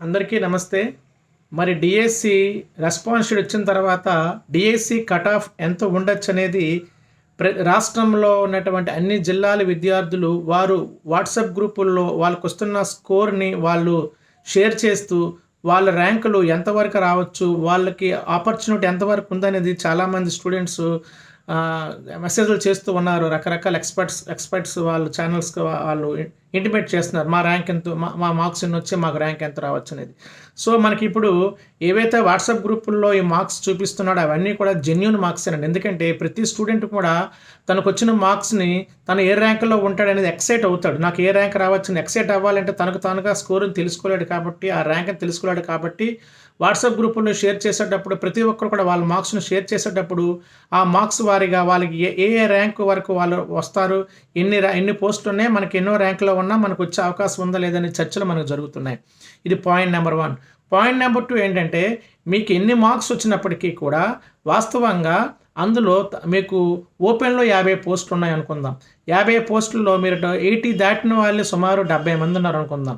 అందరికీ నమస్తే. మరి డిఎస్సి రెస్పాన్స్ షీట్ వచ్చిన తర్వాత డిఎస్సి కట్ ఆఫ్ ఎంత ఉండొచ్చు అనేది ప్ర రాష్ట్రంలో ఉన్నటువంటి అన్ని జిల్లాల విద్యార్థులు వారు వాట్సాప్ గ్రూపుల్లో వాళ్ళకు వస్తున్న స్కోర్ని వాళ్ళు షేర్ చేస్తూ వాళ్ళ ర్యాంకులు ఎంతవరకు రావచ్చు వాళ్ళకి ఆపర్చునిటీ ఎంతవరకు ఉందనేది చాలామంది స్టూడెంట్స్ మెసేజ్లు చేస్తూ ఉన్నారు. రకరకాల ఎక్స్పర్ట్స్ ఎక్స్పర్ట్స్ వాళ్ళు ఛానల్స్కి వాళ్ళు ఇంటిమేట్ చేస్తున్నారు. మా ర్యాంక్ ఎంత మా మా మార్క్స్ ఎన్ని వచ్చి మాకు ర్యాంక్ ఎంత రావచ్చు అనేది. సో మనకి ఇప్పుడు ఏవైతే వాట్సాప్ గ్రూపుల్లో ఈ మార్క్స్ చూపిస్తున్నాడో అవన్నీ కూడా జెన్యున్ మార్క్స్ అండి. ఎందుకంటే ప్రతి స్టూడెంట్ కూడా తనకు వచ్చిన మార్క్స్ని తను ఏ ర్యాంకులో ఉంటాడనేది ఎక్సైట్ అవుతాడు. నాకు ఏ ర్యాంక్ రావచ్చు ఎక్సైట్ అవ్వాలంటే తనకు తానుగా స్కోర్ని తెలుసుకోలేడు కాబట్టి ఆ ర్యాంక్ని తెలుసుకోలేడు కాబట్టి వాట్సాప్ గ్రూపుల్లో షేర్ చేసేటప్పుడు ప్రతి ఒక్కరు కూడా వాళ్ళ మార్క్స్ను షేర్ చేసేటప్పుడు ఆ మార్క్స్ వారిగా వాళ్ళకి ఏ ఏ ఏ ర్యాంక్ వరకు వాళ్ళు వస్తారు ఎన్ని ఎన్ని పోస్టులు ఉన్నాయి మనకి ఎన్నో ర్యాంకులో ఉన్నా మనకు వచ్చే అవకాశం ఉందా లేదని చర్చలు మనకు జరుగుతున్నాయి. ఇది point number one. Point number two ఏంటంటే మీకు ఎన్ని మార్క్స్ వచ్చినప్పటికీ కూడా వాస్తవంగా అందులో మీకు ఓపెన్లో యాభై పోస్టులు ఉన్నాయి అనుకుందాం. యాభై పోస్టుల్లో మీరు ఎయిటీ దాటిన వాళ్ళు సుమారు డెబ్బై మంది ఉన్నారు అనుకుందాం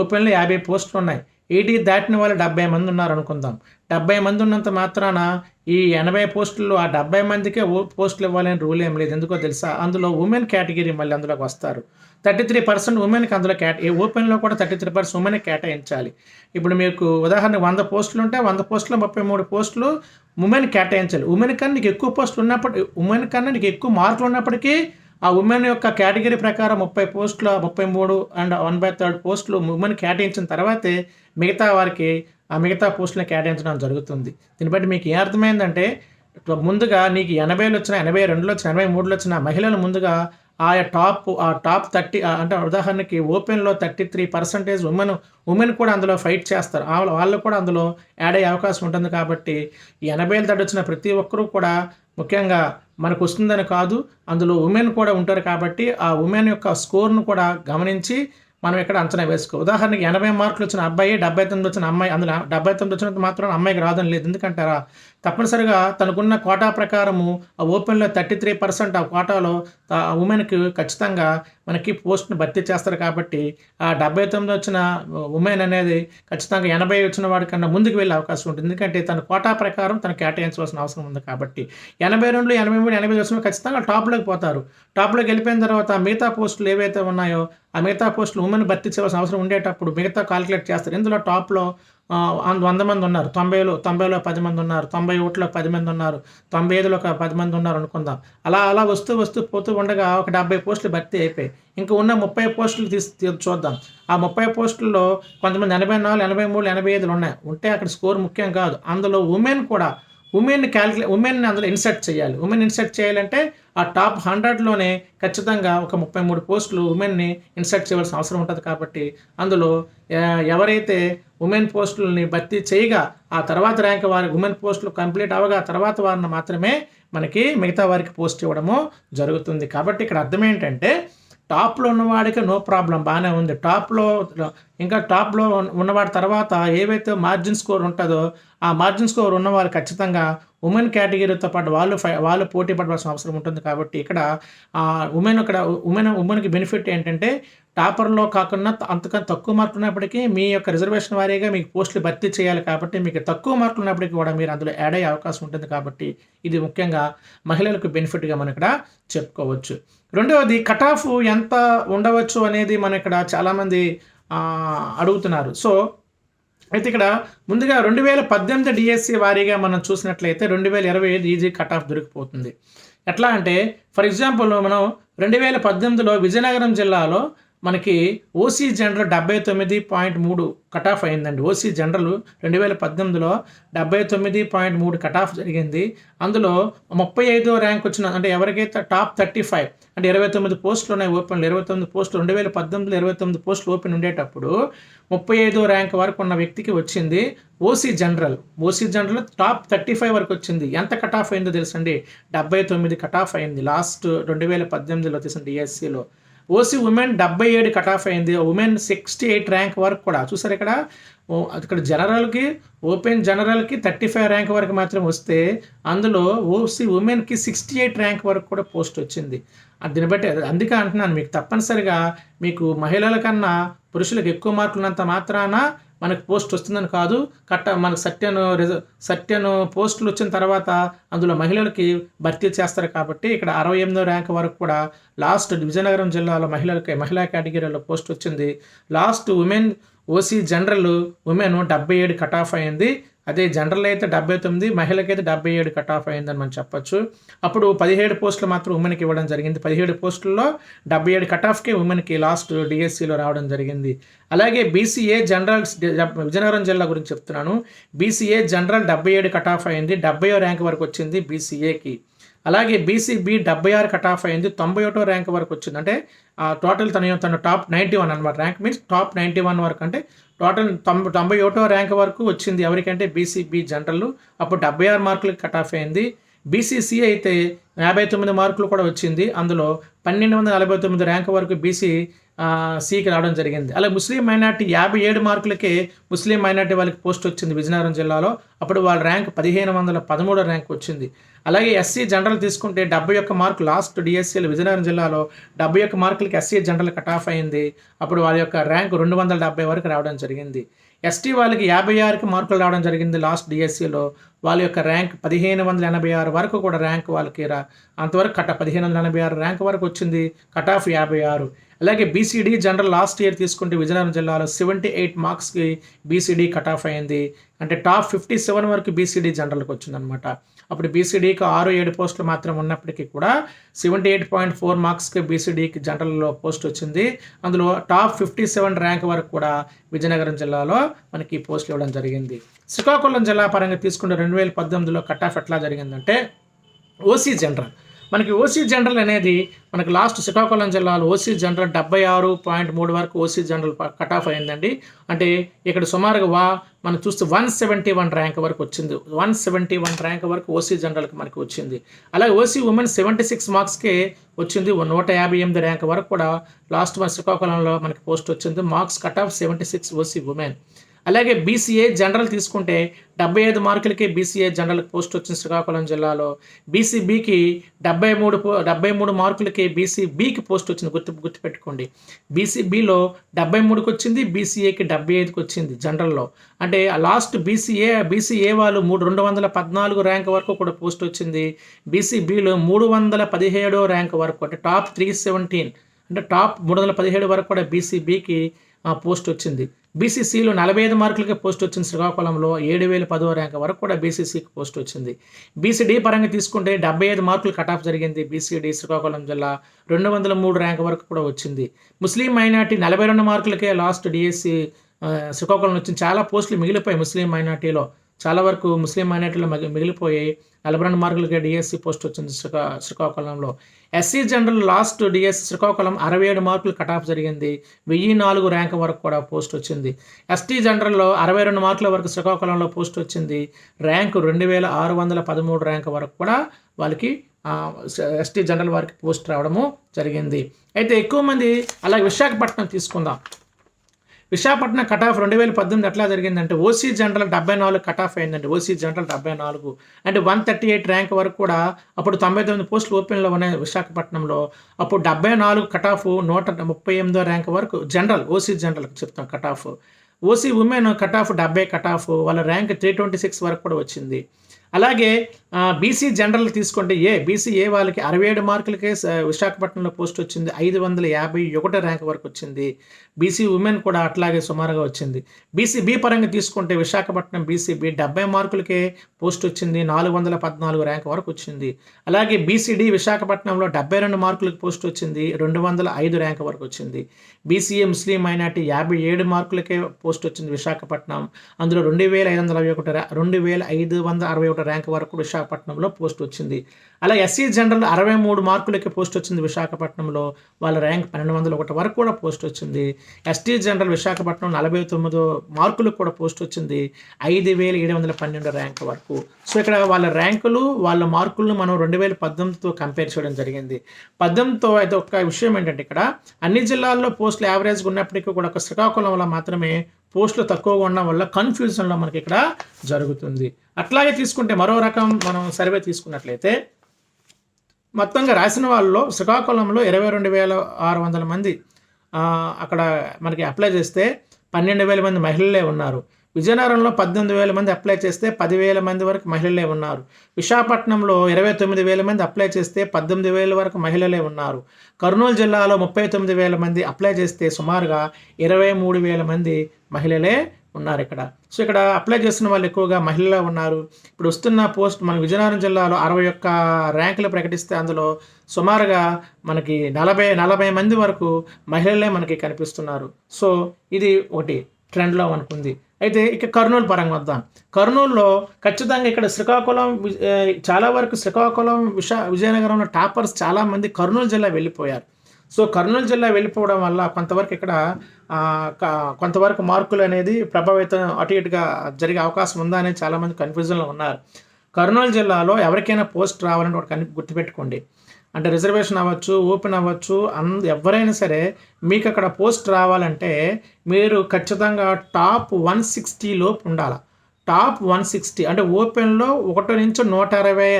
ఓపెన్లో యాభై పోస్టులు ఉన్నాయి. ఎయిటీ దాటిన వాళ్ళు డెబ్బై మంది ఉన్నారు అనుకుందాం డెబ్బై మంది ఉన్నంత మాత్రాన ఈ ఎనభై పోస్టుల్లో ఆ డెబ్బై మందికే ఓ పోస్టులు ఇవ్వాలని రూల్ ఏం లేదు. ఎందుకో తెలుసా? అందులో ఉమెన్ కేటగిరీ మళ్ళీ అందులోకి వస్తారు. థర్టీ త్రీ పర్సెంట్ ఉమెన్కి అందులో కేట ఓపెన్లో కూడా థర్టీ త్రీ పర్సెంట్ ఉమెన్ కేటాయించాలి. ఇప్పుడు మీకు ఉదాహరణ వంద పోస్టులు ఉంటే వంద పోస్టులో ముప్పై మూడు పోస్టులు ఉమెన్ కేటాయించాలి. ఉమెన్ కన్నా నీకు ఎక్కువ పోస్టులు ఉన్నప్పటి ఉమెన్ కన్నా నీకు ఎక్కువ మార్కులు ఉన్నప్పటికీ ఆ ఉమెన్ యొక్క కేటగిరీ ప్రకారం ముప్పై పోస్టులు ముప్పై మూడు అండ్ వన్ బై థర్డ్ పోస్టులు ఉమెన్ కేటాయించిన తర్వాతే మిగతా వారికి ఆ మిగతా పోస్టులను కేటాయించడం జరుగుతుంది. దీన్ని బట్టి మీకు ఏ అర్థమైందంటే ముందుగా నీకు ఎనభైలు వచ్చిన ఎనభై రెండులో వచ్చిన ఎనభై మూడులో వచ్చిన మహిళలు ముందుగా ఆయా టాప్ ఆ టాప్ థర్టీ అంటే ఉదాహరణకి ఓపెన్లో thirty three percentage women women కూడా అందులో ఫైట్ చేస్తారు. ఆ వాళ్ళు కూడా అందులో యాడ్ అయ్యే అవకాశం ఉంటుంది కాబట్టి ఎనభై ఎనభైలు తడి వచ్చిన ప్రతి ఒక్కరూ కూడా ముఖ్యంగా మనకు వస్తుందని కాదు అందులో ఉమెన్ కూడా ఉంటారు కాబట్టి ఆ ఉమెన్ యొక్క స్కోర్ను కూడా గమనించి మనం ఇక్కడ అంచనా వేసుకో. ఉదాహరణకి ఎనభై మార్కులు వచ్చిన అబ్బాయి డెబ్బై తొమ్మిది వచ్చిన అమ్మాయి అందులో డెబ్బై తొమ్మిది వచ్చినంత మాత్రం అమ్మాయికి రాదని లేదు. ఎందుకంటారా? తప్పనిసరిగా తనకున్న కోటా ప్రకారము ఆ ఓపెన్లో థర్టీ త్రీ పర్సెంట్ ఆ కోటాలో ఆ ఉమెన్కి ఖచ్చితంగా మనకి పోస్ట్ని భర్తీ చేస్తారు కాబట్టి ఆ డెబ్బై తొమ్మిది వచ్చిన ఉమెన్ అనేది ఖచ్చితంగా ఎనభై వచ్చిన వాడికన్నా ముందుకు వెళ్ళే అవకాశం ఉంటుంది. ఎందుకంటే తన కోటా ప్రకారం తను కేటాయించవలసిన అవసరం ఉంది కాబట్టి ఎనభై రెండు ఎనభై మూడు ఎనభై వచ్చిన ఖచ్చితంగా టాప్లోకి పోతారు. టాప్లోకి వెళ్ళిపోయిన తర్వాత మిగతా పోస్టులు ఏవైతే ఉన్నాయో ఆ మిగతా పోస్టులు ఉమెన్ భర్తీ చేయాల్సిన అవసరం ఉండేటప్పుడు మిగతా కాలిక్యులేట్ చేస్తారు. ఇందులో టాప్లో వంద మంది ఉన్నారు. తొంభైలో తొంభైలో పది మంది ఉన్నారు. తొంభై ఒకటిలో పది మంది ఉన్నారు. తొంభై ఐదులో ఒక పది మంది ఉన్నారు అనుకుందాం. అలా అలా వస్తూ వస్తూ పోతూ ఉండగా ఒక డెబ్బై పోస్టులు భర్తీ అయిపోయి ఇంకా ఉన్న ముప్పై పోస్టులు తీసి చూద్దాం. ఆ ముప్పై పోస్టుల్లో కొంతమంది ఎనభై నాలుగు ఎనభై మూడు ఎనభై ఐదులు ఉన్నాయి. ఉంటే అక్కడ స్కోర్ ముఖ్యం కాదు. అందులో ఉమెన్ కూడా ఉమెన్ క్యాలిక్యులే ఉమెన్ని అందులో ఇన్సర్ట్ చేయాలి. ఉమెన్ ఇన్సర్ట్ చేయాలంటే ఆ టాప్ హండ్రెడ్లోనే ఖచ్చితంగా ఒక ముప్పై మూడు పోస్టులు ఉమెన్ని ఇన్సర్ట్ చేయవలసిన అవసరం ఉంటుంది కాబట్టి అందులో ఎవరైతే ఉమెన్ పోస్టులని భర్తీ చేయగా ఆ తర్వాత ర్యాంక్ వారి ఉమెన్ పోస్టులు కంప్లీట్ అవగా తర్వాత వారిని మాత్రమే మనకి మిగతా వారికి పోస్ట్ ఇవ్వడము జరుగుతుంది. కాబట్టి ఇక్కడ అర్థం ఏంటంటే టాప్లో ఉన్నవాడికి నో ప్రాబ్లం బాగానే ఉంది. టాప్లో ఇంకా టాప్లో ఉన్నవాడి తర్వాత ఏవైతే మార్జిన్ స్కోర్ ఉంటుందో ఆ మార్జిన్ స్కోర్ ఉన్నవారు ఖచ్చితంగా ఉమెన్ కేటగిరీతో పాటు వాళ్ళు ఫై వాళ్ళు పోటీ పడవలసిన అవసరం ఉంటుంది. కాబట్టి ఇక్కడ ఉమెన్ ఇక్కడ ఉమెన్ ఉమెన్కి బెనిఫిట్ ఏంటంటే టాపర్లో కాకుండా అంతకన్నా తక్కువ మార్కులు ఉన్నప్పటికీ మీ యొక్క రిజర్వేషన్ వారీగా మీకు పోస్టులు భర్తీ చేయాలి కాబట్టి మీకు తక్కువ మార్కులు ఉన్నప్పటికీ కూడా మీరు అందులో యాడ్ అయ్యే అవకాశం ఉంటుంది కాబట్టి ఇది ముఖ్యంగా మహిళలకు బెనిఫిట్గా మనం ఇక్కడ చెప్పుకోవచ్చు. రెండవది కట్ ఆఫ్ ఎంత ఉండవచ్చు అనేది మనం ఇక్కడ చాలామంది అడుగుతున్నారు. సో అయితే ఇక్కడ ముందుగా రెండు వేల పద్దెనిమిది డిఎస్సి వారీగా మనం చూసినట్లయితే రెండు వేల ఇరవై ఐదు ఈజీ కట్ ఆఫ్ దొరికిపోతుంది. ఎట్లా అంటే ఫర్ ఎగ్జాంపుల్ మనం రెండు వేల పద్దెనిమిదిలో విజయనగరం జిల్లాలో మనకి ఓసీ జనరల్ డెబ్బై తొమ్మిది పాయింట్ మూడు కట్ ఆఫ్ అయిందండి. ఓసీ జనరల్ రెండు వేల పద్దెనిమిదిలో డెబ్బై తొమ్మిది పాయింట్ మూడు కట్ ఆఫ్ జరిగింది. అందులో ముప్పై ఐదో ర్యాంక్ వచ్చిన అంటే ఎవరికైతే టాప్ థర్టీ ఫైవ్ అంటే ఇరవై తొమ్మిది పోస్టులు ఉన్నాయి ఓపెన్లు ఇరవై తొమ్మిది పోస్టులు రెండు వేల పద్దెనిమిదిలో ఇరవై తొమ్మిది పోస్టులు ఓపెన్ ఉండేటప్పుడు ముప్పై ఐదో ర్యాంక్ వరకు ఉన్న వ్యక్తికి వచ్చింది OC general OC general top thirty five వరకు వచ్చింది. ఎంత కట్ ఆఫ్ అయిందో తెలుసండి? డెబ్బై తొమ్మిది కట్ ఆఫ్ అయింది. లాస్ట్ రెండు వేల పద్దెనిమిదిలో తీసిన డిఎస్సిలో ఓసీ ఉమెన్ డెబ్బై ఏడు కట్ ఆఫ్ అయింది. ఉమెన్ సిక్స్టీ ఎయిట్ ర్యాంక్ వరకు కూడా. చూసారు ఇక్కడ? ఇక్కడ జనరల్కి ఓపెన్ జనరల్కి థర్టీ ఫైవ్ ర్యాంక్ వరకు మాత్రం వస్తే అందులో ఓసీ ఉమెన్కి సిక్స్టీ ఎయిట్ ర్యాంక్ వరకు కూడా పోస్ట్ వచ్చింది. అది దీన్ని బట్టి అందుకే అంటున్నాను మీకు తప్పనిసరిగా మీకు మహిళల కన్నా పురుషులకు ఎక్కువ మార్కులు ఉన్నంత మాత్రాన మనకు పోస్ట్ వస్తుందని కాదు కట్ట మనకు సత్యను రిజ సత్యను పోస్టులు వచ్చిన తర్వాత అందులో మహిళలకి భర్తీ చేస్తారు కాబట్టి ఇక్కడ అరవై ఎనిమిదో ర్యాంక్ వరకు కూడా లాస్ట్ విజయనగరం జిల్లాలో మహిళలకి మహిళా కేటగిరీలో పోస్ట్ వచ్చింది. Last women OC general women డెబ్బై ఏడు కట్ ఆఫ్ అయింది. అదే జనరల్ అయితే డెబ్బై తొమ్మిది మహిళకైతే డెబ్బై ఏడు కట్ ఆఫ్ అయిందని మనం చెప్పొచ్చు. అప్పుడు పదిహేడు పోస్టులు మాత్రం ఉమెన్కి ఇవ్వడం జరిగింది. పదిహేడు పోస్టుల్లో డెబ్బై ఏడు కట్ ఆఫ్కే ఉమెన్కి లాస్ట్ డిఎస్సిలో రావడం జరిగింది. అలాగే బీసీఏ జనరల్ విజయనగరం జిల్లా గురించి చెప్తున్నాను. బీసీఏ జనరల్ డెబ్బై ఏడు కట్ ఆఫ్ అయింది. డెబ్బై ర్యాంక్ వరకు వచ్చింది బీసీఏకి అలాగే బీసీబీ డెబ్బై ఆరు కట్ ఆఫ్ అయింది. తొంభై ఒకటో ర్యాంక్ వరకు వచ్చింది. అంటే టోటల్ తన తన టాప్ నైంటీ వన్ అనమాట rank means top ninety one వరకు. అంటే టోటల్ తొంభై తొంభై ఒకటో ర్యాంక్ వరకు వచ్చింది ఎవరికంటే బీసీబీ జనరల్ అప్పుడు డెబ్బై ఆరు మార్కులకి కట్ ఆఫ్ అయింది. బీసీసీ అయితే యాభై తొమ్మిది మార్కులు కూడా వచ్చింది. అందులో పన్నెండు వందల నలభై తొమ్మిది ర్యాంక్ వరకు బీసీ సీకి రావడం జరిగింది. అలాగే ముస్లిం మైనార్టీ యాభై ఏడు మార్కులకే ముస్లిం మైనార్టీ వాళ్ళకి పోస్ట్ వచ్చింది విజయనగరం జిల్లాలో. అప్పుడు వాళ్ళ ర్యాంక్ పదిహేను వందల పదమూడో ర్యాంక్ వచ్చింది. అలాగే ఎస్సీ జనరల్ తీసుకుంటే డెబ్బై ఒక్క మార్కు లాస్ట్ డిఎస్సీలు విజయనగరం జిల్లాలో డెబ్బై ఒక్క మార్కులకి ఎస్సీ జనరల్ కట్ ఆఫ్ అయింది. అప్పుడు వాళ్ళ యొక్క ర్యాంక్ రెండు వందల డెబ్బై వరకు రావడం జరిగింది. ఎస్టీ వాళ్ళకి యాభై ఆరుకి మార్కులు రావడం జరిగింది లాస్ట్ డిఎస్సిలో వాళ్ళ యొక్క ర్యాంక్ పదిహేను వందల ఎనభై ఆరు వరకు కూడా ర్యాంక్ వాళ్ళకి రా అంతవరకు కట్ పదిహేను వందల ఎనభై ఆరు ర్యాంక్ వరకు వచ్చింది కట్ ఆఫ్ యాభై ఆరు. అలాగే బీసీడీ జనరల్ లాస్ట్ ఇయర్ తీసుకుంటే విజయనగరం జిల్లాలో సెవెంటీ ఎయిట్ మార్క్స్కి బీసీడీ కట్ ఆఫ్ అయింది. అంటే టాప్ ఫిఫ్టీ సెవెన్ వరకు బీసీడీ జనరల్కి వచ్చిందనమాట అప్పుడు బీసీడీకి ఆరు ఏడు పోస్టులు మాత్రం ఉన్నప్పటికీ కూడా సెవెంటీ ఎయిట్ పాయింట్ ఫోర్ మార్క్స్కి బీసీడీకి జనరల్లో పోస్ట్ వచ్చింది. అందులో టాప్ ఫిఫ్టీ సెవెన్ ర్యాంక్ వరకు కూడా విజయనగరం జిల్లాలో మనకి పోస్టులు ఇవ్వడం జరిగింది. శ్రీకాకుళం జిల్లా పరంగా తీసుకుంటే రెండు వేల పద్దెనిమిదిలో కట్ ఆఫ్ ఎట్లా జరిగిందంటే ఓసీ జనరల్ మనకి ఓసీ జనరల్ అనేది మనకి లాస్ట్ శ్రీకాకుళం జిల్లాలో ఓసీ జనరల్ డెబ్బై ఆరు పాయింట్ మూడు వరకు ఓసీ జనరల్ కట్ ఆఫ్ అయిందండి. అంటే ఇక్కడ సుమారుగా వా మనం చూస్తే వన్ సెవెంటీ వన్ ర్యాంక్ వరకు వచ్చింది. వన్ సెవెంటీ వన్ ర్యాంక్ వరకు ఓసీ జనరల్కి మనకి వచ్చింది. అలాగే ఓసీ ఉమెన్ సెవెంటీ సిక్స్ మార్క్స్కే వచ్చింది. నూట యాభై ఎనిమిది ర్యాంక్ వరకు కూడా లాస్ట్ మన శ్రీకాకుళంలో మనకి పోస్ట్ వచ్చింది. Marks cut off seventy six OC women. అలాగే బీసీఏ జనరల్ తీసుకుంటే డెబ్బై ఐదు మార్కులకి బీసీఏ జనరల్ పోస్ట్ వచ్చింది శ్రీకాకుళం జిల్లాలో బీసీబీకి డెబ్బై మూడు డెబ్బై మూడు మార్కులకి బీసీబీకి పోస్ట్ వచ్చింది గుర్తు గుర్తుపెట్టుకోండి బీసీబీలో డెబ్బై మూడుకి వచ్చింది బీసీఏకి డెబ్బై ఐదుకి వచ్చింది జనరల్లో అంటే లాస్ట్ బీసీఏ బీసీఏ వాళ్ళు మూడు రెండు వందల పద్నాలుగు ర్యాంక్ వరకు కూడా పోస్ట్ వచ్చింది బీసీబీలో మూడు వందల పదిహేడో ర్యాంక్ వరకు అంటే టాప్ త్రీ సెవెంటీన్ అంటే టాప్ మూడు వందల పదిహేడు వరకు కూడా బీసీబీకి పోస్ట్ వచ్చింది బీసీసీలో నలభై ఐదు మార్కులకే పోస్ట్ వచ్చింది శ్రీకాకుళంలో ఏడు వేల పదో ర్యాంక్ వరకు కూడా బీసీసీకి పోస్ట్ వచ్చింది. బీసీడీ పరంగా తీసుకుంటే డెబ్బై ఐదు మార్కులు కట్ ఆఫ్ జరిగింది. బీసీడీ శ్రీకాకుళం జిల్లా రెండు వందల మూడు ర్యాంక్ వరకు కూడా వచ్చింది. ముస్లిం మైనార్టీ నలభై రెండు మార్కులకే లాస్ట్ డిఎస్సి శ్రీకాకుళం వచ్చింది. చాలా పోస్టులు మిగిలిపోయాయి ముస్లిం మైనార్టీలో. చాలా వరకు ముస్లిం మైనార్టీలో మిగిలిపోయాయి. నలభై రెండు మార్కులకే డిఎస్సి పోస్ట్ వచ్చింది శ్రీకా శ్రీకాకుళంలో. SC general last DSC Srikakulam అరవై ఏడు మార్కులు కట్ ఆఫ్ జరిగింది. వెయ్యి నాలుగు ర్యాంక్ వరకు కూడా పోస్ట్ వచ్చింది. ఎస్టీ జనరల్లో అరవై రెండు మార్కుల వరకు శ్రీకాకుళంలో పోస్ట్ వచ్చింది. ర్యాంకు రెండు వేల ఆరు వందల పదమూడు ర్యాంక్ వరకు కూడా వాళ్ళకి ఎస్టీ జనరల్ వారికి పోస్ట్ రావడము జరిగింది. అయితే ఎక్కువ మంది అలాగే విశాఖపట్నం తీసుకుందాం. విశాఖపట్నం కట్ ఆఫ్ రెండు వేల పద్దెనిమిది ఎట్లా జరిగిందంటే ఓసీ జనరల్ డెబ్బై నాలుగు కట్ ఆఫ్ అయిందండి. ఓసీ జనరల్ డెబ్బై నాలుగు. అంటే వన్ థర్టీ ఎయిట్ ర్యాంక్ వరకు కూడా అప్పుడు తొంభై తొమ్మిది పోస్టులు ఓపెన్లో ఉన్నాయి విశాఖపట్నంలో. అప్పుడు డెబ్బై నాలుగు కట్ ఆఫ్ నూట ముప్పై ఎనిమిదో ర్యాంక్ వరకు జనరల్ ఓసీ జనరల్ చెప్తాం cut off OC women cut off డెబ్బై కట్ ఆఫ్ వాళ్ళ ర్యాంక్ త్రీ ట్వంటీ సిక్స్ వరకు కూడా వచ్చింది. అలాగే బీసీ జనరల్ తీసుకుంటే ఏ బీసీ ఏ వాళ్ళకి అరవై ఏడు మార్కులకే విశాఖపట్నంలో పోస్ట్ వచ్చింది. ఐదు వందల యాభై ఒకటో ర్యాంక్ వరకు వచ్చింది. బీసీ ఉమెన్ కూడా అట్లాగే సుమారుగా వచ్చింది. బీసీ బి పరంగా తీసుకుంటే విశాఖపట్నం బీసీబీ డెబ్బై మార్కులకే పోస్ట్ వచ్చింది. నాలుగు వందల పద్నాలుగు ర్యాంక్ వరకు వచ్చింది. అలాగే బీసీడీ విశాఖపట్నంలో డెబ్బై రెండు మార్కులకు పోస్ట్ వచ్చింది. రెండు వందల ఐదు ర్యాంక్ వరకు వచ్చింది. బీసీఏ ముస్లిం మైనార్టీ యాభై ఏడు మార్కులకే పోస్ట్ వచ్చింది విశాఖపట్నం. అందులో రెండు వేల ఐదు వందల అరవై ఒకటి రెండు వేల ఐదు వందల అరవై ఒకటి ర్యాంక్ వరకు విశాఖపట్నంలో పోస్ట్ వచ్చింది. అలా ఎస్సీ జనరల్ అరవై మూడు మార్కులకి పోస్ట్ వచ్చింది విశాఖపట్నంలో. వాళ్ళ ర్యాంక్ పన్నెండు వందల ఒకటి వరకు కూడా పోస్ట్ వచ్చింది. ఎస్టీ జనరల్ విశాఖపట్నం నలభై తొమ్మిదో మార్కులకు కూడా పోస్ట్ వచ్చింది. ఐదు వేల ఏడు వందల పన్నెండు ర్యాంక్ వరకు. సో ఇక్కడ వాళ్ళ ర్యాంకులు వాళ్ళ మార్కులను మనం రెండు వేల పద్దెనిమిదితో కంపేర్ చేయడం జరిగింది. పద్దెనిమిదితో అయితే ఒక విషయం ఏంటంటే ఇక్కడ అన్ని జిల్లాల్లో పోస్టులు యావరేజ్గా ఉన్నప్పటికీ కూడా ఒక శ్రీకాకుళం వల్ల మాత్రమే పోస్టులు తక్కువగా ఉండడం వల్ల కన్ఫ్యూజన్లో మనకి ఇక్కడ జరుగుతుంది. అట్లాగే తీసుకుంటే మరో రకం మనం సర్వే తీసుకున్నట్లయితే మొత్తంగా రాసిన వాళ్ళలో శ్రీకాకుళంలో ఇరవై రెండు వేల ఆరు వందల మంది అక్కడ మనకి అప్లై చేస్తే పన్నెండు వేల మంది మహిళలే ఉన్నారు. విజయనగరంలో పద్దెనిమిది వేల మంది అప్లై చేస్తే పదివేల మంది వరకు మహిళలే ఉన్నారు. విశాఖపట్నంలో ఇరవై తొమ్మిది వేల మంది అప్లై చేస్తే పద్దెనిమిది వేల వరకు మహిళలే ఉన్నారు. కర్నూలు జిల్లాలో ముప్పై తొమ్మిది వేల మంది అప్లై చేస్తే సుమారుగా ఇరవై మూడు వేల మంది మహిళలే ఉన్నారు ఇక్కడ. సో ఇక్కడ అప్లై చేస్తున్న వాళ్ళు ఎక్కువగా మహిళలే ఉన్నారు. ఇప్పుడు వస్తున్న పోస్ట్ మన విజయనగరం జిల్లాలో అరవై ఒక్క ర్యాంకులు ప్రకటిస్తే అందులో సుమారుగా మనకి నలభై నలభై మంది వరకు మహిళలే మనకి కనిపిస్తున్నారు. సో ఇది ఒకటి. ట్రెండ్లో అనుకుంది. అయితే ఇక కర్నూలు పరంగా వద్దాం. కర్నూలులో ఖచ్చితంగా ఇక్కడ శ్రీకాకుళం చాలా వరకు శ్రీకాకుళం విశ విజయనగరంలో టాపర్స్ చాలామంది కర్నూలు జిల్లా వెళ్ళిపోయారు. సో కర్నూలు జిల్లా వెళ్ళిపోవడం వల్ల కొంతవరకు ఇక్కడ కొంతవరకు మార్కులు అనేది ప్రభావితం అటు ఇటుగా జరిగే అవకాశం ఉందా అనేది చాలామంది కన్ఫ్యూజన్లో ఉన్నారు. కర్నూలు జిల్లాలో ఎవరికైనా పోస్ట్ రావాలని ఒకటి గుర్తుపెట్టుకోండి. అంటే రిజర్వేషన్ అవ్వచ్చు ఓపెన్ అవ్వచ్చు అంద ఎవరైనా సరే మీకు అక్కడ పోస్ట్ రావాలంటే మీరు ఖచ్చితంగా టాప్ వన్ సిక్స్టీ లోపు ఉండాలి. టాప్ వన్ సిక్స్టీ అంటే ఓపెన్లో ఒకటి నుంచి నూట అరవై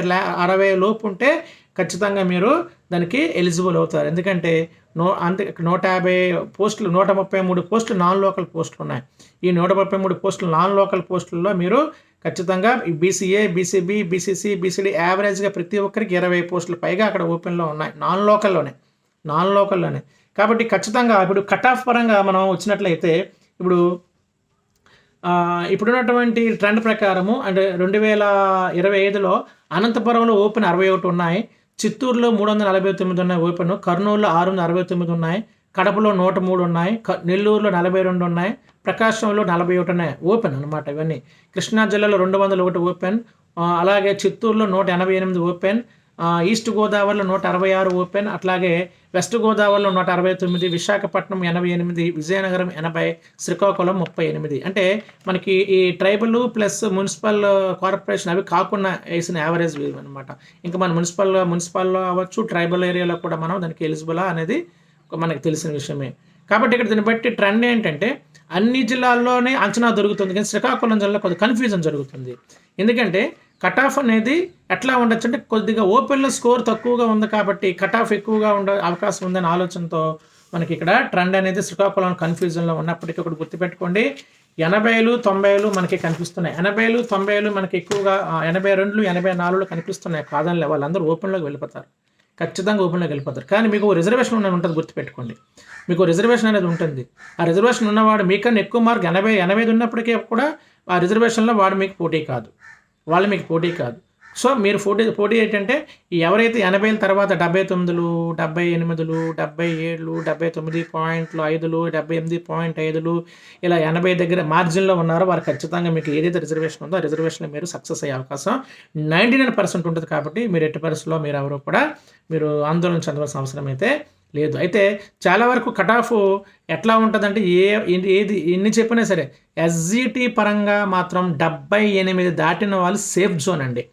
అరవై లోపు ఉంటే ఖచ్చితంగా మీరు దానికి ఎలిజిబుల్ అవుతారు. ఎందుకంటే నూ అంతే నూట యాభై పోస్టులు నూట ముప్పై మూడు పోస్టులు నాన్ లోకల్ పోస్టులు ఉన్నాయి. ఈ నూట ముప్పై మూడు పోస్టులు నాన్ లోకల్ పోస్టుల్లో మీరు ఖచ్చితంగా ఈ బీసీఏ బీసీబీ బీసీసీ బీసీడీ యావరేజ్గా ప్రతి ఒక్కరికి ఇరవై పోస్టులు పైగా అక్కడ ఓపెన్లో ఉన్నాయి. నాన్ లోకల్లోనే నాన్ లోకల్లోనే కాబట్టి ఖచ్చితంగా ఇప్పుడు కట్ ఆఫ్ పరంగా మనం వచ్చినట్లయితే ఇప్పుడు ఇప్పుడున్నటువంటి ట్రెండ్ ప్రకారము అంటే రెండు వేల ఇరవై ఐదులో అనంతపురంలో ఓపెన్ అరవై ఒకటి ఉన్నాయి. చిత్తూరులో మూడు వందల నలభై తొమ్మిది ఉన్నాయి ఓపెన్ కర్నూలులో ఆరు వందల అరవై తొమ్మిది ఉన్నాయి. కడపలో నూట మూడు ఉన్నాయి. క- నెల్లూరులో నలభై రెండు ఉన్నాయి. ప్రకాశంలో నలభై ఒకటనే ఓపెన్ అనమాట ఇవన్నీ. కృష్ణా జిల్లాలో రెండు వందల ఒకటి ఓపెన్. అలాగే చిత్తూరులో నూట ఎనభై ఎనిమిది ఓపెన్. ఈస్ట్ గోదావరిలో నూట అరవై ఆరు ఓపెన్. అట్లాగే వెస్ట్ గోదావరిలో నూట అరవై తొమ్మిది విశాఖపట్నం ఎనభై ఎనిమిది విజయనగరం ఎనభై శ్రీకాకుళం ముప్పై ఎనిమిది. అంటే మనకి ఈ ట్రైబల్ ప్లస్ మున్సిపల్ కార్పొరేషన్ అవి కాకుండా వేసిన యావరేజ్ అనమాట ఇంకా మన మున్సిపల్ మున్సిపల్లో అవ్వచ్చు ట్రైబల్ ఏరియాలో కూడా మనం దానికి ఎలిజిబులా అనేది మనకి తెలిసిన విషయమే. కాబట్టి ఇక్కడ దీన్ని బట్టి ట్రెండ్ ఏంటంటే అన్ని జిల్లాల్లోనే అంచనా దొరుకుతుంది. కానీ శ్రీకాకుళం జిల్లాలో కొంత కన్ఫ్యూజన్ జరుగుతుంది. ఎందుకంటే కట్ ఆఫ్ అనేది ఎట్లా ఉండొచ్చు అంటే కొద్దిగా ఓపెన్లో స్కోర్ తక్కువగా ఉంది కాబట్టి కట్ ఆఫ్ ఎక్కువగా ఉండే అవకాశం ఉందనే ఆలోచనతో మనకి ఇక్కడ ట్రెండ్ అనేది శ్రీకాకుళం కన్ఫ్యూజన్లో ఉన్నప్పటికీ ఒకటి గుర్తుపెట్టుకోండి. ఎనభైలు తొంభైలు మనకి కనిపిస్తున్నాయి. ఎనభైలు తొంభైలు మనకి ఎక్కువగా ఎనభై రెండులు ఎనభై నాలుగులు కనిపిస్తున్నాయి. కాదని వాళ్ళందరూ ఓపెన్లోకి వెళ్ళిపోతారు. ఖచ్చితంగా ఓపెన్లోకి వెళ్ళిపోతారు. కానీ మీకు రిజర్వేషన్ ఉన్నది ఉంటుంది గుర్తుపెట్టుకోండి. మీకు రిజర్వేషన్ అనేది ఉంటుంది. ఆ రిజర్వేషన్ ఉన్నవాడు మీకన్నా ఎక్కువ మార్క్ ఎనభై ఎనభై ఉన్నప్పటికీ కూడా ఆ రిజర్వేషన్లో వాడు మీకు పోటీ కాదు. వాళ్ళు మీకు పోటీ కాదు. సో మీరు ఫోర్టీ పోటీ ఏంటంటే అంటే ఎవరైతే ఎనభైల తర్వాత డెబ్బై తొమ్మిదిలు డెబ్బై ఎనిమిదిలు డెబ్బై ఏడులు డెబ్బై తొమ్మిది పాయింట్లు ఐదులు డెబ్బై ఎనిమిది పాయింట్ ఐదులు ఇలా ఎనభై దగ్గర మార్జిన్లో ఉన్నారో వారు ఖచ్చితంగా మీకు ఏదైతే రిజర్వేషన్ ఉందో ఆ రిజర్వేషన్లో మీరు సక్సెస్ అయ్యే అవకాశం నైంటీ నైన్ పర్సెంట్ ఉంటుంది కాబట్టి మీరు ఎట్టి పరిస్థితుల్లో మీరు ఎవరు కూడా మీరు ఆందోళన చెందవలసిన అవసరం అయితే లేదు. అయితే చాలా వరకు కట్ ఆఫ్ ఎట్లా ఉంటుందంటే ఏ ఏ- ఏది ఎన్ని చెప్పినా సరే ఎస్జిటి పరంగా మాత్రం డెబ్బై ఎనిమిది దాటిన వాళ్ళు సేఫ్ జోన్ అండి.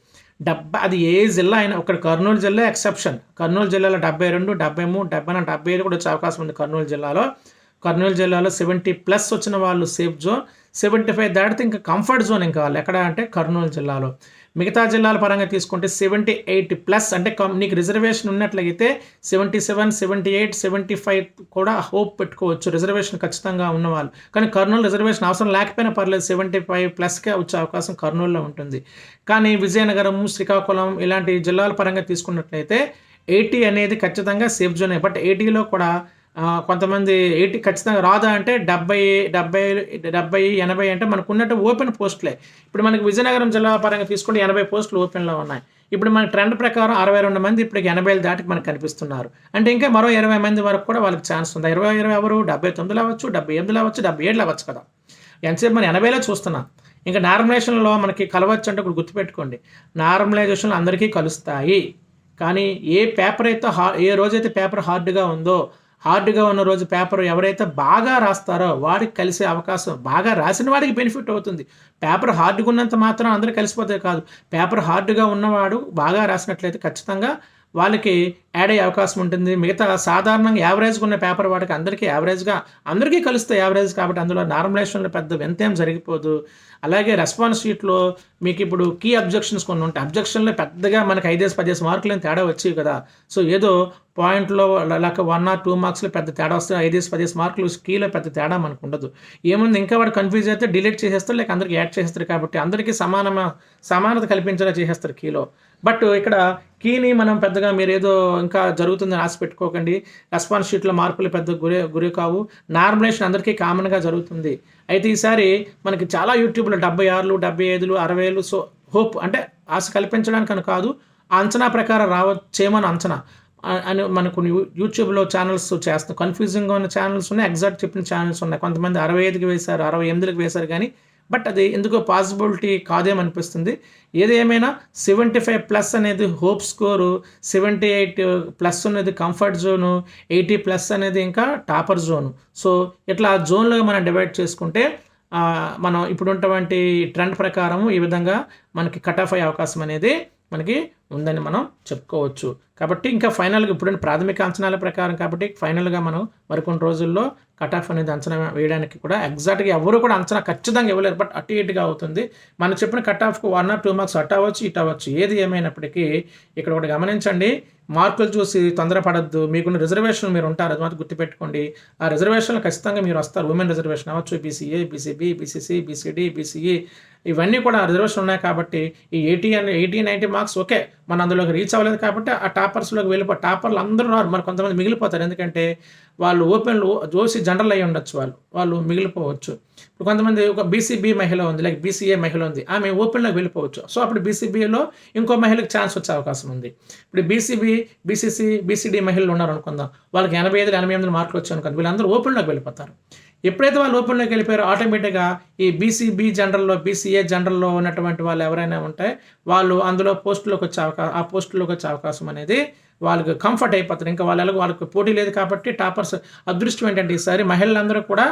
డెబ్బై అది ఏ జిల్లా అయినా ఇక్కడ కర్నూలు జిల్లా ఎక్సెప్షన్. కర్నూలు జిల్లాలో డెబ్బై రెండు డెబ్బై మూడు డెబ్బై నాలుగు డెబ్బై ఐదు కూడా వచ్చే అవకాశం ఉంది కర్నూలు జిల్లాలో. కర్నూలు జిల్లాలో సెవెంటీ ప్లస్ వచ్చిన వాళ్ళు సేఫ్ జోన్. సెవెంటీ ఫైవ్ దాటితే ఇంకా కంఫర్ట్ జోన్ ఇంకా వాళ్ళు ఎక్కడ అంటే కర్నూలు జిల్లాలో. మిగతా జిల్లాల పరంగా తీసుకుంటే సెవెంటీ ఎయిట్ ప్లస్ అంటే కం- నీకు రిజర్వేషన్ ఉన్నట్లయితే seventy seven seventy eight seventy five కూడా హోప్ పెట్టుకోవచ్చు. రిజర్వేషన్ ఖచ్చితంగా ఉన్నవాళ్ళు. కానీ కర్నూలు రిజర్వేషన్ అవసరం లేకపోయినా పర్లేదు సెవెంటీ ఫైవ్ ప్లస్కే వచ్చే అవకాశం కర్నూలులో ఉంటుంది. కానీ విజయనగరం శ్రీకాకుళం ఇలాంటి జిల్లాల పరంగా తీసుకున్నట్లయితే ఎయిటీ అనేది ఖచ్చితంగా సేఫ్ జోనే బట్ ఎయిటీలో కూడా కొంతమంది ఎయిటీ ఖచ్చితంగా రాదా అంటే డెబ్బై డెబ్బై డెబ్బై ఎనభై అంటే మనకు ఉన్నట్టు ఓపెన్ పోస్టులే. ఇప్పుడు మనకి విజయనగరం జిల్లా పరంగా తీసుకుంటే ఎనభై పోస్టులు ఓపెన్లో ఉన్నాయి. ఇప్పుడు మన ట్రెండ్ ప్రకారం అరవై రెండు మంది ఇప్పటికి ఎనభైలు దాటికి మనకు కనిపిస్తున్నారు. అంటే ఇంకా మరో ఇరవై మంది వరకు కూడా వాళ్ళకి ఛాన్స్ ఉంది. ఇరవై ఇరవై ఎవరు? డెబ్బై తొమ్మిదిలో అవ్వచ్చు డెబ్బై ఎనిమిదిలో అవ్వచ్చు డెబ్బై ఏడులో అవ్వచ్చు కదా. ఎంతసేపు మనం ఎనభైలో చూస్తున్నాం. ఇంకా నార్మలైజేషన్లో మనకి కలవచ్చు అంటే ఇప్పుడు గుర్తుపెట్టుకోండి. నార్మలైజేషన్లు అందరికీ కలుస్తాయి. కానీ ఏ పేపర్ అయితే హా ఏ రోజైతే పేపర్ హార్డ్గా ఉందో హార్డ్గా ఉన్న రోజు పేపర్ ఎవరైతే బాగా రాస్తారో వాడికి కలిసే అవకాశం బాగా రాసిన వాడికి బెనిఫిట్ అవుతుంది. పేపర్ హార్డ్గా ఉన్నంత మాత్రం అందరూ కలిసిపోతే కాదు. పేపర్ హార్డ్గా ఉన్నవాడు బాగా రాసినట్లయితే ఖచ్చితంగా వాళ్ళకి యాడ్ అయ్యే అవకాశం ఉంటుంది. మిగతా సాధారణంగా యావరేజ్గా ఉన్న పేపర్ వాటికి అందరికీ యావరేజ్గా అందరికీ కలుస్తే యావరేజ్ కాబట్టి అందులో నార్మలైజేషన్లో పెద్ద వింతేం జరిగిపోదు. అలాగే రెస్పాన్స్ షీట్లో మీకు ఇప్పుడు కీ అబ్జెక్షన్స్ కొన్ని ఉంటాయి. అబ్జెక్షన్లో పెద్దగా మనకి ఐదేసి పదిహేసి మార్కులు ఏం తేడా వచ్చేవి కదా. సో ఏదో పాయింట్లో లేక వన్ ఆర్ టూ మార్క్స్లో పెద్ద తేడా వస్తే ఐదేసి పదిహేసి మార్కులు కీలో పెద్ద తేడా మనకు ఉండదు. ఏముంది? ఇంకా వాడు కన్ఫ్యూజ్ అయితే డిలీట్ చేసేస్తారు లేక అందరికి యాడ్ చేసేస్తారు కాబట్టి అందరికీ సమానమ సమానత కల్పించేలా చేసేస్తారు కీలో బట్ ఇక్కడ కీని మనం పెద్దగా మీరేదో ఇంకా జరుగుతుందని ఆశ పెట్టుకోకండి. రెస్పాన్స్ షీట్లో మార్పులు పెద్ద గురి గురి కావు. నార్మలైజేషన్ అందరికీ కామన్గా జరుగుతుంది. అయితే ఈసారి మనకి చాలా యూట్యూబ్లో డెబ్బై ఆరులు డెబ్బై ఐదులు అరవైలు సో హోప్ అంటే ఆశ కల్పించడానికి అని కాదు ఆ అంచనా ప్రకారం రావచ్చేమని అంచనా. అని మనకు యూట్యూబ్లో ఛానల్స్ చేస్తాం. కన్ఫ్యూజింగ్గా ఉన్న ఛానల్స్ ఉన్నాయి ఎగ్జాక్ట్ చెప్పిన ఛానల్స్ ఉన్నాయి. కొంతమంది అరవై ఐదుకి వేశారు అరవై ఎనిమిదికి వేశారు కానీ బట్ అది ఎందుకో పాసిబిలిటీ కాదేమనిపిస్తుంది. ఏది ఏమైనా సెవెంటీ ఫైవ్ ప్లస్ అనేది hope score seventy eight plus అనేది కంఫర్ట్ జోను ఎయిటీ ప్లస్ అనేది ఇంకా టాపర్ జోను. సో ఇట్లా జోన్లో మనం డివైడ్ చేసుకుంటే మనం ఇప్పుడున్నటువంటి ట్రెండ్ ప్రకారం ఈ విధంగా మనకి కట్ ఆఫ్ అయ్యే అవకాశం అనేది మనకి ఉందని మనం చెప్పుకోవచ్చు. కాబట్టి ఇంకా ఫైనల్గా ఇప్పుడు ప్రాథమిక అంచనాల ప్రకారం కాబట్టి ఫైనల్గా మనం మరికొన్ని రోజుల్లో కట్ ఆఫ్ అనేది అంచనా వేయడానికి కూడా ఎగ్జాక్ట్గా ఎవరు కూడా అంచనా ఖచ్చితంగా ఇవ్వలేరు. బట్ అటు ఇటుగా అవుతుంది. మనం చెప్పిన కట్ ఆఫ్కు వన్ ఆర్ టూ మార్క్స్ అటు అవ్వచ్చు ఇటు అవ్వచ్చు. ఏది ఏమైనప్పటికీ ఇక్కడ ఒకటి గమనించండి. మార్కులు చూసి తొందరపడద్దు. మీకున్న రిజర్వేషన్ మీరు ఉంటారు. అది మాత్రం గుర్తుపెట్టుకోండి. ఆ రిజర్వేషన్లు ఖచ్చితంగా మీరు వస్తారు. ఉమెన్ రిజర్వేషన్ అవ్వచ్చు. BCA BCB BCC BCD BCE ఇవన్నీ కూడా రిజర్వేషన్ ఉన్నాయి కాబట్టి ఈ eighty and eighty ninety marks okay. మన అందులోకి రీచ్ అవ్వలేదు కాబట్టి ఆ టాపర్స్లోకి వెళ్ళిపో టాపర్లు అందరూ రారు. మరి కొంతమంది మిగిలిపోతారు. ఎందుకంటే వాళ్ళు ఓపెన్లు జోసి జనరల్ అయ్యి ఉండొచ్చు వాళ్ళు. వాళ్ళు మిగిలిపోవచ్చు. ఇప్పుడు కొంతమంది ఒక బీసీబీ మహిళ ఉంది లైక్ బీసీఏ మహిళ ఉంది. ఆమె ఓపెన్లోకి వెళ్ళిపోవచ్చు. సో అప్పుడు బీసీబీలో ఇంకో మహిళకి ఛాన్స్ వచ్చే అవకాశం ఉంది. ఇప్పుడు బీసీబీ బీసీసీ బీసీడీ మహిళలు ఉన్నారు అనుకుందాం వాళ్ళకి ఎనభై ఐదు ఎనభై ఎనిమిది మార్కులు వచ్చాయి అనుకుందాం వీళ్ళందరూ ఓపెన్లోకి వెళ్ళిపోతారు. ఎప్పుడైతే వాళ్ళు ఓపెన్లోకి వెళ్ళిపోయారో ఆటోమేటిక్గా ఈ బీసీబీ జనరల్లో బీసీఏ జనరల్లో ఉన్నటువంటి వాళ్ళు ఎవరైనా ఉంటే వాళ్ళు అందులో పోస్టులోకి వచ్చే అవకాశం ఆ పోస్టులోకి వచ్చే అవకాశం అనేది వాళ్ళకి కంఫర్ట్ అయిపోతారు. ఇంకా వాళ్ళ వాళ్ళకి పోటీ లేదు కాబట్టి టాపర్స్ అదృష్టం ఏంటంటే ఈసారి మహిళలందరూ కూడా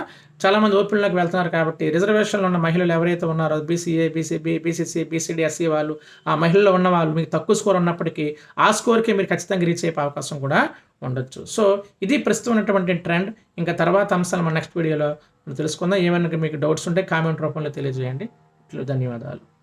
చాలామంది ఓపెన్లోకి వెళ్తున్నారు కాబట్టి రిజర్వేషన్లో ఉన్న మహిళలు ఎవరైతే ఉన్నారో BCA BCB BCC BCD SC వాళ్ళు ఆ మహిళల్లో ఉన్న వాళ్ళు మీకు తక్కువ స్కోర్ ఉన్నప్పటికీ ఆ స్కోర్కి మీరు ఖచ్చితంగా రీచ్ అయ్యే అవకాశం కూడా ఉండొచ్చు. సో ఇది ప్రస్తుతం ఉన్నటువంటి ట్రెండ్ ఇంకా తర్వాత అంశాలు మన నెక్స్ట్ వీడియోలో తెలుసుకుందాం. ఏమైనా మీకు డౌట్స్ ఉంటే కామెంట్ రూపంలో తెలియజేయండి. ఇట్లు ధన్యవాదాలు.